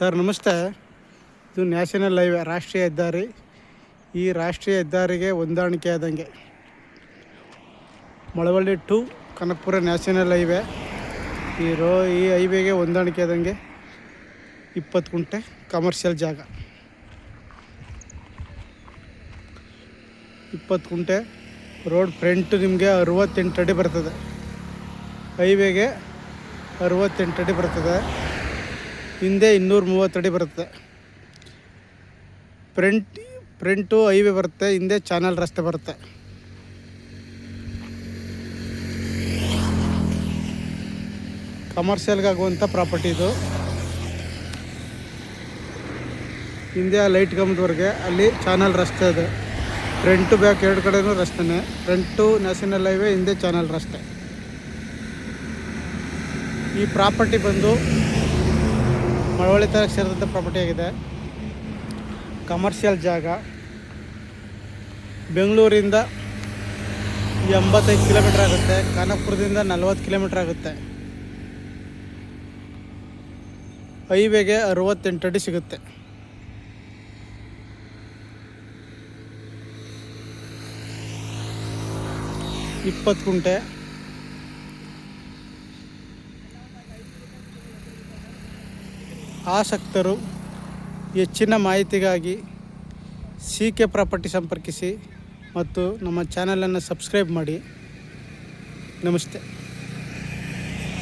Sir, ನಮಸ್ತೆ. ಇದು national highway, ರಾಷ್ಟ್ರೀಯ ಹೆದ್ದಾರಿ. ಈ ರಾಷ್ಟ್ರೀಯ ಹೆದ್ದಾರಿಗೆ ಹೊಂದಾಣಿಕೆ ಆದಂಗೆ Malavalli to Kanakapura national highway. ಈ ರೋ, ಈ ಹೈವೇಗೆ ಹೊಂದಾಣಿಕೆ ಆದಂಗೆ ಇಪ್ಪತ್ತು ಗುಂಟೆ ಕಮರ್ಷಿಯಲ್ ಜಾಗ. ಇಪ್ಪತ್ತು ಗುಂಟೆ ರೋಡ್ ಫ್ರಂಟ್ ನಿಮಗೆ ಅರುವತ್ತೆಂಟು ಅಡಿ ಬರ್ತದೆ. ಹೈವೇಗೆ ಅರುವತ್ತೆಂಟು ಅಡಿ ಬರ್ತದೆ. ಹಿಂದೆ ಇನ್ನೂರ ಅಡಿ ಬರುತ್ತೆ. ಫ್ರಂಟ್ ಫ್ರಂಟು ಹೈವೇ ಬರುತ್ತೆ, ಹಿಂದೆ ಚಾನಲ್ ರಸ್ತೆ ಬರುತ್ತೆ. ಕಮರ್ಷಿಯಲ್ಗೆ ಆಗುವಂಥ ಪ್ರಾಪರ್ಟಿ ಇದು. ಹಿಂದೆ ಆ ಲೈಟ್ ಕಂಬದವರೆಗೆ ಅಲ್ಲಿ ಚಾನಲ್ ರಸ್ತೆ ಇದೆ. ಫ್ರಂಟು ಬ್ಯಾಕ್ ಎರಡು ಕಡೆನೂ ರಸ್ತೆನೇ. ಫ್ರಂಟು ನ್ಯಾಷನಲ್ ಹೈವೇ ಹಿಂದೆ ಚಾನಲ್ ರಸ್ತೆ. ಈ ಪ್ರಾಪರ್ಟಿ ಬಂದು ಮಳವಳ್ಳಿ ತಾಲೂಕು ಸೇರಿದಂಥ ಪ್ರಾಪರ್ಟಿ ಆಗಿದೆ. ಕಮರ್ಷಿಯಲ್ ಜಾಗ. ಬೆಂಗಳೂರಿಂದ ಎಂಬತ್ತೈದು ಕಿಲೋಮೀಟ್ರ್ ಆಗುತ್ತೆ. ಖಾನಾಪುರದಿಂದ ನಲ್ವತ್ತು ಕಿಲೋಮೀಟ್ರ್ ಆಗುತ್ತೆ. ಹೈವೇಗೆ ಅರವತ್ತೆಂಟು ಅಡಿ ಸಿಗುತ್ತೆ. ಇಪ್ಪತ್ತು ಗುಂಟೆ. ಆಸಕ್ತರು ಹೆಚ್ಚಿನ ಮಾಹಿತಿಗಾಗಿ ಸಿ ಕೆ ಪ್ರಾಪರ್ಟಿ ಸಂಪರ್ಕಿಸಿ ಮತ್ತು ನಮ್ಮ ಚಾನಲನ್ನು ಸಬ್ಸ್ಕ್ರೈಬ್ ಮಾಡಿ. ನಮಸ್ತೆ.